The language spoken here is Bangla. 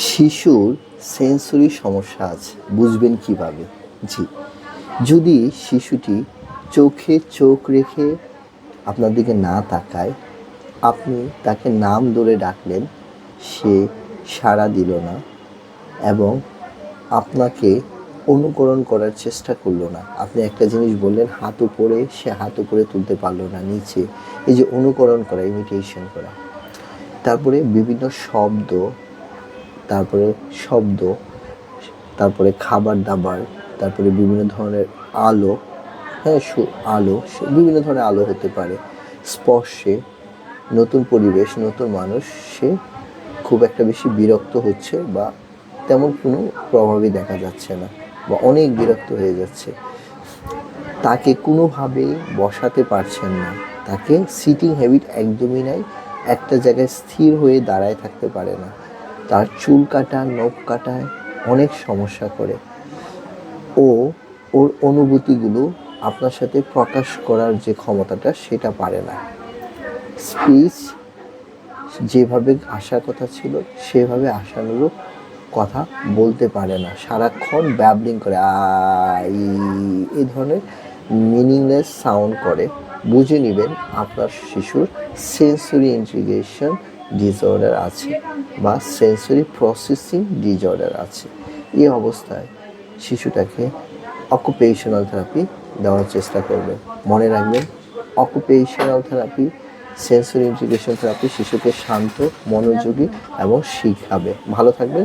শিশুর সেন্সরি সমস্যা আছে, বুঝবেন কীভাবে? জি। যদি শিশুটি চোখে চোখ রেখে আপনার দিকে না তাকায়, আপনি তাকে নাম ধরে ডাকলেন, সে সাড়া দিল না এবং আপনাকে অনুকরণ করার চেষ্টা করল না। আপনি একটা জিনিস বললেন হাত উপরে সে হাত উপরে তুলতে পারল না, নিচে। এই যে অনুকরণ করা ইমিটেশন করা। তারপরে বিভিন্ন শব্দ তারপরে শব্দ, তারপরে খাবার দাবার, তারপরে বিভিন্ন ধরনের আলো হ্যাঁ আলো বিভিন্ন ধরনের আলো হতে পারে। স্পর্শে নতুন পরিবেশ, নতুন মানুষ, সে খুব একটা বেশি বিরক্ত হচ্ছে বা তেমন কোনো প্রভাবই দেখা যাচ্ছে না বা অনেক বিরক্ত হয়ে যাচ্ছে। তাকে কোনোভাবেই বসাতে পারছেন না। তাকে সিটিং হ্যাবিট একদমই নাই, একটা জায়গায় স্থির হয়ে দাঁড়ায় থাকতে পারে না। তার চুল কাটা, নখ কাটায় অনেক সমস্যা করে। ও ওর অনুভূতিগুলো আপনার সাথে প্রকাশ করার যে ক্ষমতাটা সেটা পারে না। স্পিচ যেভাবে আসার কথা ছিল, সেভাবে আশানুরূপ কথা বলতে পারে না। সারাক্ষণ ব্যাবলিং করে, আ, ই এই ধরনের মিনিংলেস সাউন্ড করে। বুঝে নেবেন আপনার শিশুর সেন্সরি ইন্টিগ্রেশন ডিসঅর্ডার আছে বা সেন্সরি প্রসেসিং ডিসঅর্ডার আছে। এই অবস্থায় শিশুটাকে অকুপেশনাল থেরাপি দেওয়ার চেষ্টা করবে। মনে রাখবেন occupational therapy sensory integration therapy শিশুকে শান্ত, মনোযোগী এবং শিখাবে। ভালো থাকবেন